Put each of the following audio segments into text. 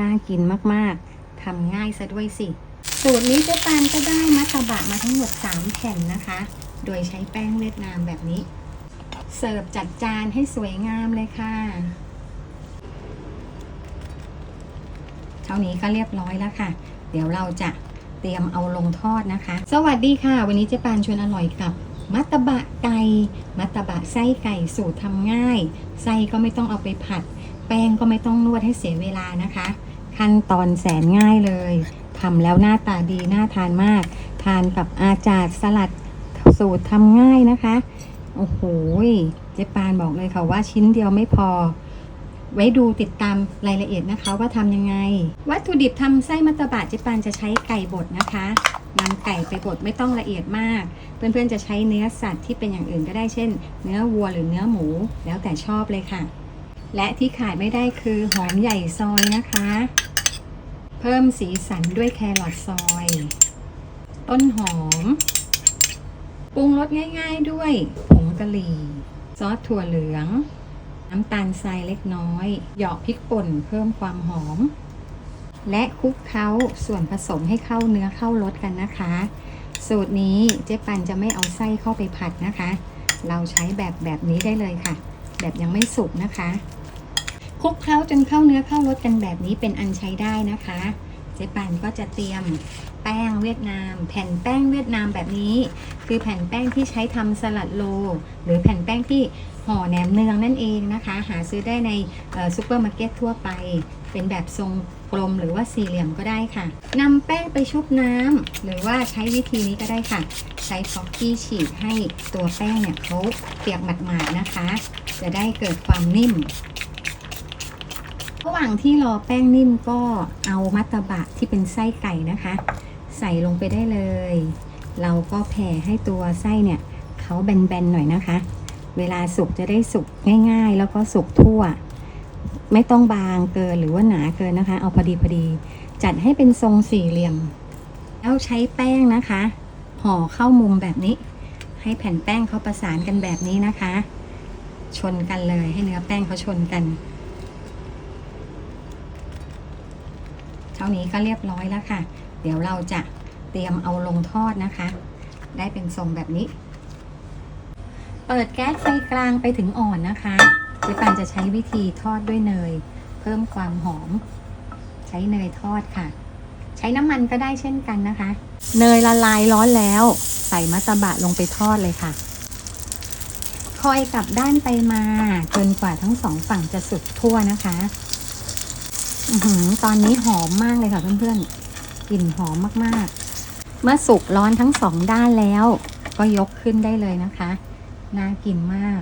น่ากินมากๆทำง่ายซะด้วยสิ สูตรนี้เจ๊ปานก็ได้มัตตบะมาทั้งหมด 3 แผ่นนะคะ โดยใช้แป้งเวียดนามแบบนี้ เสิร์ฟจัดจานให้สวยงามเลยค่ะ เท่านี้ก็เรียบร้อยแล้วค่ะ เดี๋ยวเราจะเตรียมเอาลงทอดนะคะ สวัสดีค่ะ วันนี้เจ๊ปานชวนอร่อยกับมัตตบะไก่ มัตตบะไส้ไก่สูตรทำง่าย ไส้ก็ไม่ต้องเอาไปผัด แป้งก็ไม่ต้องนวดให้เสียเวลานะคะ ขั้นตอนแสนง่ายเลยทำแล้วหน้าตาดีน่าทานมาก ทานกับอาจารย์สลัดสูตรทำง่ายนะคะ โอ้โหเจ๊ปานบอกเลยค่ะว่าชิ้นเดียวไม่พอ ไว้ดูติดตามรายละเอียดนะคะว่าทำยังไง วัตถุดิบทำไส้มัตตบะเจ๊ปานจะใช้ไก่บดนะคะนำไก่ไปบดไม่ต้องละเอียดมาก เพื่อนๆจะใช้เนื้อสัตว์ที่เป็นอย่างอื่นก็ได้เช่น เนื้อวัวหรือเนื้อหมู แล้วแต่ชอบเลยค่ะ และที่ขาดไม่ได้คือหอมใหญ่ซอยนะคะ เพิ่มสีสันด้วยแครอทซอย ต้นหอม ปรุงรสง่ายๆด้วยผงกะหรี่ ซอสถั่วเหลือง น้ำตาลทรายเล็กน้อย หยาะพริกป่นเพิ่มความหอม และคลุกเคล้าส่วนผสมให้เข้าเนื้อเข้ารสกันนะคะ สูตรนี้เจ๊ปันจะไม่เอาไส้เข้าไปผัดนะคะ เราใช้แบบแบบนี้ได้เลยค่ะ แบบยังไม่สุกนะคะ คลุกเคล้าจนเข้าเนื้อเข้ารสกันแบบนี้เป็นอันใช้ได้นะคะ เจ๊ปันก็จะเตรียมแป้งเวียดนาม แผ่นแป้งเวียดนามแบบนี้ คือแผ่นแป้งที่ใช้ทำสลัดโล หรือแผ่นแป้งที่ห่อแหนมเนืองนั่นเองนะคะ หาซื้อได้ในซูเปอร์มาร์เก็ตทั่วไป เป็นแบบทรงกลมหรือว่าสี่เหลี่ยมก็ได้ค่ะนำแป้งไปชุบน้ำหรือว่าใช้วิธีนี้ก็ได้ค่ะ ใช้ฟอกกี้ฉีดให้ตัวแป้งเนี่ยเขาเปียกหมาดๆนะคะ จะได้เกิดความนิ่ม ระหว่างที่รอแป้งนิ่มก็เอามัตตบะที่เป็นไส้ไก่นะคะ ใส่ลงไปได้เลย เราก็แผ่ให้ตัวไส้เนี่ยเขาแบนๆหน่อยนะคะ เวลาสุกจะได้สุกง่าย ๆ แล้วก็สุกทั่ว ไม่ต้องบางเกินหรือว่าหนาเกินนะคะ เอาพอดีพอดีจัดให้เป็นทรงสี่เหลี่ยม แล้วใช้แป้งนะคะห่อเข้ามุมแบบนี้ ให้แผ่นแป้งเขาประสานกันแบบนี้นะคะ ชนกันเลยให้เนื้อแป้งเขาชนกัน เท่านี้ก็เรียบร้อยแล้วค่ะ เดี๋ยวเราจะเตรียมเอาลงทอดนะคะ ได้เป็นทรงแบบนี้ เปิดแก๊สไฟกลางไปถึงอ่อนนะคะเจ๊ปันจะใช้วิธีทอดด้วยเนย เพิ่มความหอม ใช้เนยทอดค่ะ ใช้น้ำมันก็ได้เช่นกันนะคะ เนยละลายร้อนแล้ว ใส่มัตตบะลงไปทอดเลยค่ะ คอยกลับด้านไปมาจนกว่าทั้งสองฝั่งจะสุกทั่วนะคะ ตอนนี้หอมมากเลยค่ะเพื่อนๆ กลิ่นหอมมากๆ เมื่อสุกร้อนทั้งสองด้านแล้ว ก็ยกขึ้นได้เลยนะคะ น่ากินมาก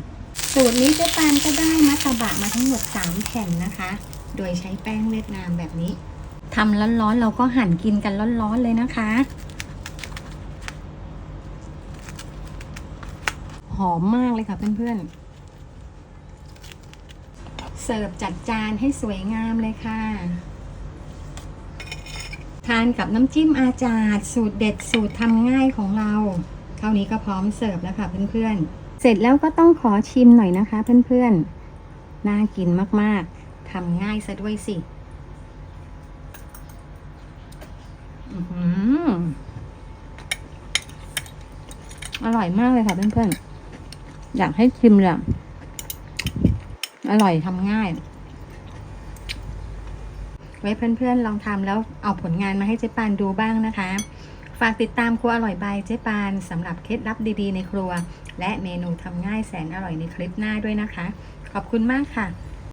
สูตรนี้เจ๊ปานก็ได้มัตตบะมาทั้งหมด 3 แผ่นนะคะ โดยใช้แป้งเวียดนามแบบนี้ทำร้อนๆเราก็หั่นกินกันร้อนๆเลยนะคะ หอมมากเลยค่ะเพื่อนๆ เสิร์ฟจัดจานให้สวยงามเลยค่ะ ทานกับน้ำจิ้มอาจารย์สูตรเด็ดสูตรทำง่ายของเราเท่านี้ก็พร้อมเสิร์ฟแล้วค่ะเพื่อนๆ เสร็จแล้วก็ต้องขอชิมหน่อยนะคะเพื่อนๆ น่ากินมากๆ ทำง่ายซะด้วยสิอื้อหืออร่อยมากเลยค่ะเพื่อนๆ อยากให้ชิมเลย อร่อยทำง่าย ไว้เพื่อนๆลองทำแล้วเอาผลงานมาให้เจ๊ปานดูบ้างนะคะ ฝากติดตามครัวอร่อยบายเจ๊ปานสำหรับเคล็ดลับดีๆในครัว และเมนูทำง่ายแสนอร่อยในคลิปหน้าด้วยนะคะ ขอบคุณมากค่ะ